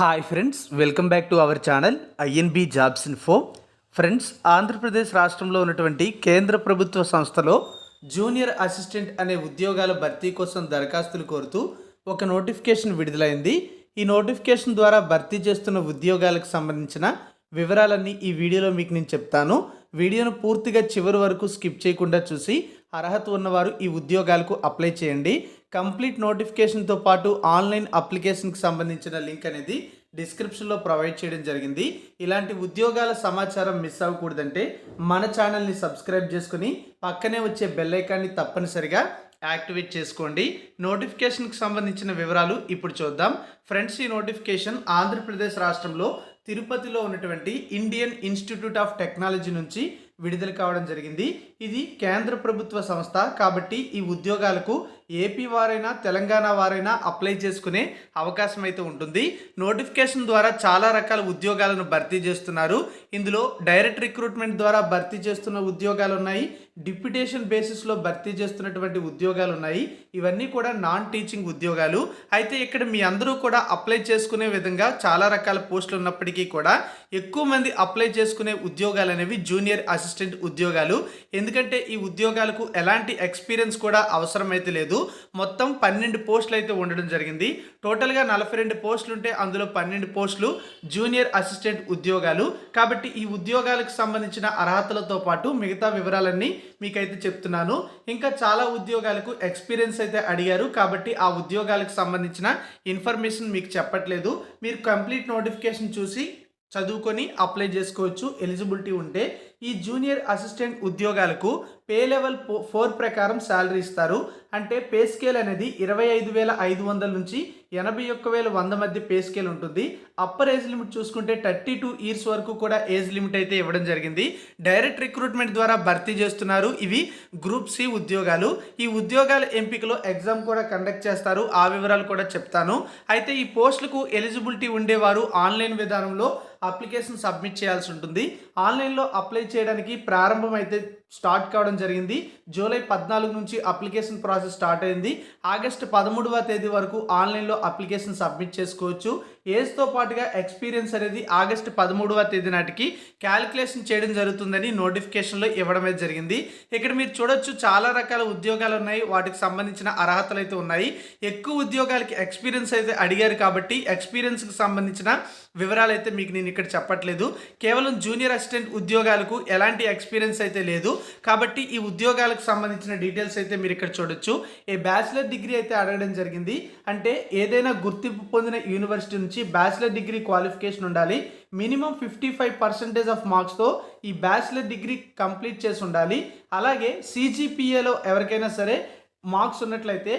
Hi friends welcome back to our channel INB jobs info friends Andhra Pradesh రాష్ట్రంలో ఉన్నటువంటి కేంద్ర ప్రభుత్వ సంస్థలో జూనియర్ అసిస్టెంట్ అనే ఉద్యోగాల భర్తీ కోసం దరఖాస్తులు కోరుతూ ఒక నోటిఫికేషన్ విడుదలైంది. ఈ నోటిఫికేషన్ ద్వారా భర్తీ చేస్తున్న ఉద్యోగాలకు సంబంధించిన వివరాలన్నీ ఈ వీడియోలో మీకు నేను చెప్తాను. వీడియోను పూర్తిగా చివరి వరకు స్కిప్ చేయకుండా చూసి అర్హత ఉన్నవారు ఈ ఉద్యోగాలకు అప్లై చేయండి. కంప్లీట్ నోటిఫికేషన్తో పాటు ఆన్లైన్ అప్లికేషన్కి సంబంధించిన లింక్ అనేది డిస్క్రిప్షన్లో ప్రొవైడ్ చేయడం జరిగింది. ఇలాంటి ఉద్యోగాల సమాచారం మిస్ అవ్వకూడదంటే మన ఛానల్ని సబ్స్క్రైబ్ చేసుకుని పక్కనే వచ్చే బెల్ ఐకాన్ని తప్పనిసరిగా యాక్టివేట్ చేసుకోండి. నోటిఫికేషన్కి సంబంధించిన వివరాలు ఇప్పుడు చూద్దాం. ఫ్రెండ్స్ ఈ నోటిఫికేషన్ ఆంధ్రప్రదేశ్ రాష్ట్రంలో తిరుపతిలో ఉన్నటువంటి ఇండియన్ ఇన్స్టిట్యూట్ ఆఫ్ టెక్నాలజీ నుంచి విడుదల కావడం జరిగింది. ఇది కేంద్ర ప్రభుత్వ సంస్థ కాబట్టి ఈ ఉద్యోగాలకు ఏపీ వారైనా తెలంగాణ వారైనా అప్లై చేసుకునే అవకాశం అయితే ఉంటుంది. నోటిఫికేషన్ ద్వారా చాలా రకాల ఉద్యోగాలను భర్తీ చేస్తున్నారు. ఇందులో డైరెక్ట్ రిక్రూట్మెంట్ ద్వారా భర్తీ చేస్తున్న ఉద్యోగాలు ఉన్నాయి. డిప్యుటేషన్ బేసిస్లో భర్తీ చేస్తున్నటువంటి ఉద్యోగాలు ఉన్నాయి. ఇవన్నీ కూడా నాన్ టీచింగ్ ఉద్యోగాలు. అయితే ఇక్కడ మీ అందరూ కూడా అప్లై చేసుకునే విధంగా చాలా రకాల పోస్టులు ఉన్నప్పటికీ కూడా ఎక్కువ మంది అప్లై చేసుకునే ఉద్యోగాలు అనేవి జూనియర్ అసిస్టెంట్ అసిస్టెంట్ ఉద్యోగాలు. ఎందుకంటే ఈ ఉద్యోగాలకు ఎలాంటి ఎక్స్పీరియన్స్ కూడా అవసరమైతే లేదు. మొత్తం పన్నెండు పోస్టులు అయితే ఉండడం జరిగింది. టోటల్గా నలభై రెండు పోస్టులు ఉంటే అందులో పన్నెండు పోస్టులు జూనియర్ అసిస్టెంట్ ఉద్యోగాలు. కాబట్టి ఈ ఉద్యోగాలకు సంబంధించిన అర్హతలతో పాటు మిగతా వివరాలన్నీ మీకైతే చెప్తున్నాను. ఇంకా చాలా ఉద్యోగాలకు ఎక్స్పీరియన్స్ అయితే అడిగారు. కాబట్టి ఆ ఉద్యోగాలకు సంబంధించిన ఇన్ఫర్మేషన్ మీకు చెప్పట్లేదు. మీరు కంప్లీట్ నోటిఫికేషన్ చూసి చదువుకొని అప్లై చేసుకోవచ్చు. ఎలిజిబిలిటీ ఉంటే ఈ జూనియర్ అసిస్టెంట్ ఉద్యోగాలకు పే లెవెల్ ఫోర్ ప్రకారం శాలరీ ఇస్తారు. అంటే పే స్కేల్ అనేది ఇరవై ఐదు వేల ఐదు వందల నుంచి ఎనభై ఒక్క వేల వంద మధ్య పే స్కేల్ ఉంటుంది. అప్పర్ ఏజ్ లిమిట్ చూసుకుంటే థర్టీ టూ ఇయర్స్ వరకు కూడా ఏజ్ లిమిట్ అయితే ఇవ్వడం జరిగింది. డైరెక్ట్ రిక్రూట్మెంట్ ద్వారా భర్తీ చేస్తున్నారు. ఇవి గ్రూప్ సి ఉద్యోగాలు. ఈ ఉద్యోగాల ఎంపికలో ఎగ్జామ్ కూడా కండక్ట్ చేస్తారు. ఆ వివరాలు కూడా చెప్తాను. అయితే ఈ పోస్టులకు ఎలిజిబిలిటీ ఉండేవారు ఆన్లైన్ విధానంలో అప్లికేషన్ సబ్మిట్ చేయాల్సి ఉంటుంది. ఆన్లైన్లో అప్లై చేయడానికి ప్రారంభం అయితే స్టార్ట్ కావడం జరిగింది. జూలై పద్నాలుగు నుంచి అప్లికేషన్ ప్రాసెస్ స్టార్ట్ అయింది. ఆగస్టు పదమూడవ తేదీ వరకు ఆన్లైన్లో అప్లికేషన్ సబ్మిట్ చేసుకోవచ్చు. ఏజ్తో పాటుగా ఎక్స్పీరియన్స్ అనేది ఆగస్టు పదమూడవ తేదీ నాటికి క్యాలిక్యులేషన్ చేయడం జరుగుతుందని నోటిఫికేషన్లో ఇవ్వడం అయితే జరిగింది. ఇక్కడ మీరు చూడొచ్చు చాలా రకాల ఉద్యోగాలు ఉన్నాయి. వాటికి సంబంధించిన అర్హతలు అయితే ఉన్నాయి. ఎక్కువ ఉద్యోగాలకి ఎక్స్పీరియన్స్ అయితే అడిగారు కాబట్టి ఎక్స్పీరియన్స్కి సంబంధించిన వివరాలు అయితే మీకు నేను ఇక్కడ చెప్పట్లేదు. కేవలం జూనియర్ అసిస్టెంట్ ఉద్యోగాలకు ఎలాంటి ఎక్స్పీరియన్స్ అయితే లేదు. కాబట్టి ఈ ఉద్యోగాలకు సంబంధించిన డీటెయిల్స్ అయితే మీరు ఇక్కడ చూడొచ్చు. ఏ బ్యాచిలర్ డిగ్రీ అయితే అడగడం జరిగింది. అంటే ఏదైనా గుర్తింపు పొందిన యూనివర్సిటీ నుంచి బ్యాచిలర్ డిగ్రీ క్వాలిఫికేషన్ ఉండాలి. Minimum fifty five percentage of మార్క్స్తో ఈ బ్యాచిలర్ డిగ్రీ కంప్లీట్ చేసి ఉండాలి. అలాగే సిజిపిఏలో ఎవరికైనా సరే మార్క్స్ ఉన్నట్లయితే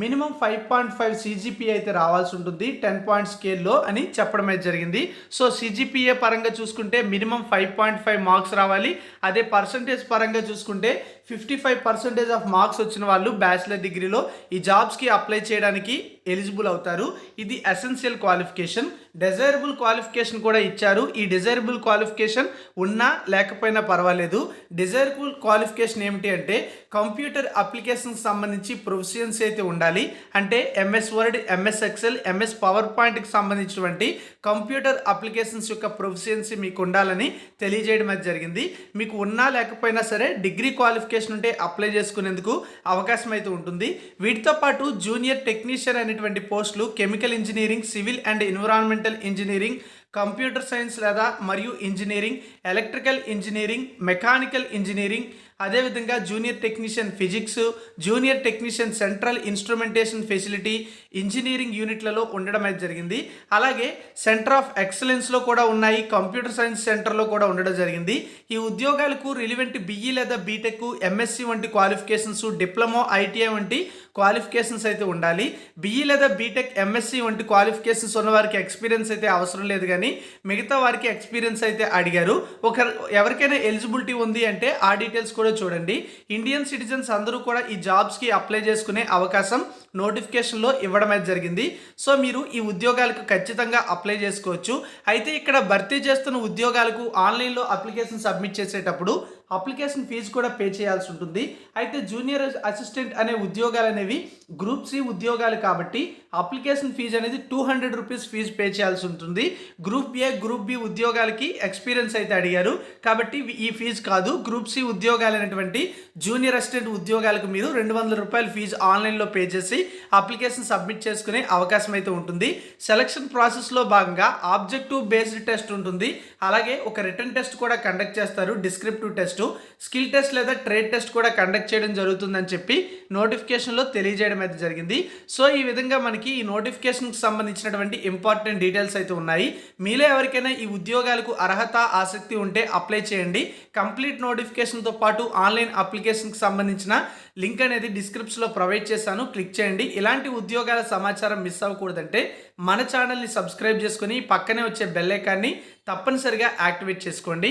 minimum five point five CGP అయితే రావాల్సి ఉంటుంది. టెన్ పాయింట్ స్కేల్లో అని చెప్పడం అయితే జరిగింది. సో సీజీపీఏ పరంగా చూసుకుంటే minimum five point five marks రావాలి. అదే పర్సంటేజ్ పరంగా చూసుకుంటే fifty five percentage of marks వచ్చిన వాళ్ళు బ్యాచిలర్ డిగ్రీలో ఈ జాబ్స్కి అప్లై చేయడానికి ఎలిజిబుల్ అవుతారు. ఇది ఎసెన్షియల్ క్వాలిఫికేషన్. డిజైరబుల్ క్వాలిఫికేషన్ కూడా ఇచ్చారు. ఈ డిజైరబుల్ క్వాలిఫికేషన్ ఉన్నా లేకపోయినా పర్వాలేదు. డిజైరబుల్ క్వాలిఫికేషన్ ఏమిటి అంటే కంప్యూటర్ అప్లికేషన్కి సంబంధించి ప్రొఫిషియన్సీ అయితే ఉండాలి. అంటే MS Word MS Excel MS Power పాయింట్కి సంబంధించినటువంటి కంప్యూటర్ అప్లికేషన్స్ యొక్క ప్రొఫిషియన్సీ మీకు ఉండాలని తెలియజేయడం అది జరిగింది. మీకు ఉన్నా లేకపోయినా సరే డిగ్రీ క్వాలిఫికేషన్ ఉంటే అప్లై చేసుకునేందుకు అవకాశం అయితే ఉంటుంది. వీటితో పాటు జూనియర్ టెక్నీషియన్ అనేటువంటి పోస్టులు chemical engineering civil and environmental engineering computer science లేదా మరియు engineering electrical engineering mechanical engineering అదేవిధంగా junior technician physics junior technician central instrumentation facility engineering యూనిట్లలో ఉండడం అయితే జరిగింది. అలాగే సెంటర్ ఆఫ్ ఎక్సలెన్స్లో కూడా ఉన్నాయి కంప్యూటర్ సైన్స్ సెంటర్లో కూడా ఉండడం జరిగింది. ఈ ఉద్యోగాలకు రిలివెంట్ బిఈ లేదా బీటెక్ ఎంఎస్సి వంటి క్వాలిఫికేషన్స్ డిప్లొమా ఐటీఐ వంటి క్వాలిఫికేషన్స్ అయితే ఉండాలి. బీఈ లేదా బీటెక్ ఎంఎస్సి వంటి క్వాలిఫికేషన్స్ ఉన్న వారికి ఎక్స్పీరియన్స్ అయితే అవసరం లేదు కానీ మిగతా వారికి ఎక్స్పీరియన్స్ అయితే అడిగారు. ఒక ఎవరికైనా ఎలిజిబిలిటీ ఉంది అంటే ఆ డీటెయిల్స్ కూడా చూడండి. ఇండియన్ సిటిజన్స్ అందరూ కూడా ఈ జాబ్స్కి అప్లై చేసుకునే అవకాశం నోటిఫికేషన్లో ఇవ్వడం అయితే జరిగింది. సో మీరు ఈ ఉద్యోగాలకు ఖచ్చితంగా అప్లై చేసుకోవచ్చు. అయితే ఇక్కడ భర్తీ చేస్తున్న ఉద్యోగాలకు ఆన్లైన్లో అప్లికేషన్ సబ్మిట్ చేసేటప్పుడు అప్లికేషన్ ఫీజు కూడా పే చేయాల్సి ఉంటుంది. అయితే జూనియర్ అసిస్టెంట్ అనే ఉద్యోగాలు అనేవి గ్రూప్ సి ఉద్యోగాలు కాబట్టి అప్లికేషన్ ఫీజు అనేది two hundred rupees fee pay చేయాల్సి ఉంటుంది. గ్రూప్ ఏ గ్రూప్ బి ఉద్యోగాలకి ఎక్స్పీరియన్స్ అయితే అడిగారు. కాబట్టి ఈ ఫీజు కాదు. గ్రూప్ సి ఉద్యోగాలు అనేటువంటి జూనియర్ అసిస్టెంట్ ఉద్యోగాలకు మీరు రెండు వందల రూపాయల ఫీజు ఆన్లైన్లో పే చేసి అప్లికేషన్ సబ్మిట్ చేసుకునే అవకాశం అయితే ఉంటుంది. సెలక్షన్ ప్రాసెస్లో భాగంగా ఆబ్జెక్టివ్ బేస్డ్ టెస్ట్ ఉంటుంది. అలాగే ఒక రిటర్న్ టెస్ట్ కూడా కండక్ట్ చేస్తారు. Descriptive test. Test skill test లేదా ట్రేడ్ టెస్ట్ కూడా కండక్ట్ చేయడం జరుగుతుందని చెప్పి నోటిఫికేషన్లో తెలియజేయడం అయితే జరిగింది. సో ఈ విధంగా మనకి ఈ నోటిఫికేషన్కి సంబంధించినటువంటి ఇంపార్టెంట్ డీటెయిల్స్ అయితే ఉన్నాయి. మీలో ఎవరికైనా ఈ ఉద్యోగాలకు అర్హత ఆసక్తి ఉంటే అప్లై చేయండి. కంప్లీట్ నోటిఫికేషన్తో పాటు ఆన్లైన్ అప్లికేషన్కి సంబంధించిన లింక్ అనేది డిస్క్రిప్షన్లో ప్రొవైడ్ చేశాను. క్లిక్ చేయండి. ఇలాంటి ఉద్యోగాల సమాచారం మిస్ అవ్వకూడదంటే మన ఛానల్ని సబ్స్క్రైబ్ చేసుకొని పక్కనే వచ్చే బెల్ ఐకాన్ని తప్పనిసరిగా యాక్టివేట్ చేసుకోండి.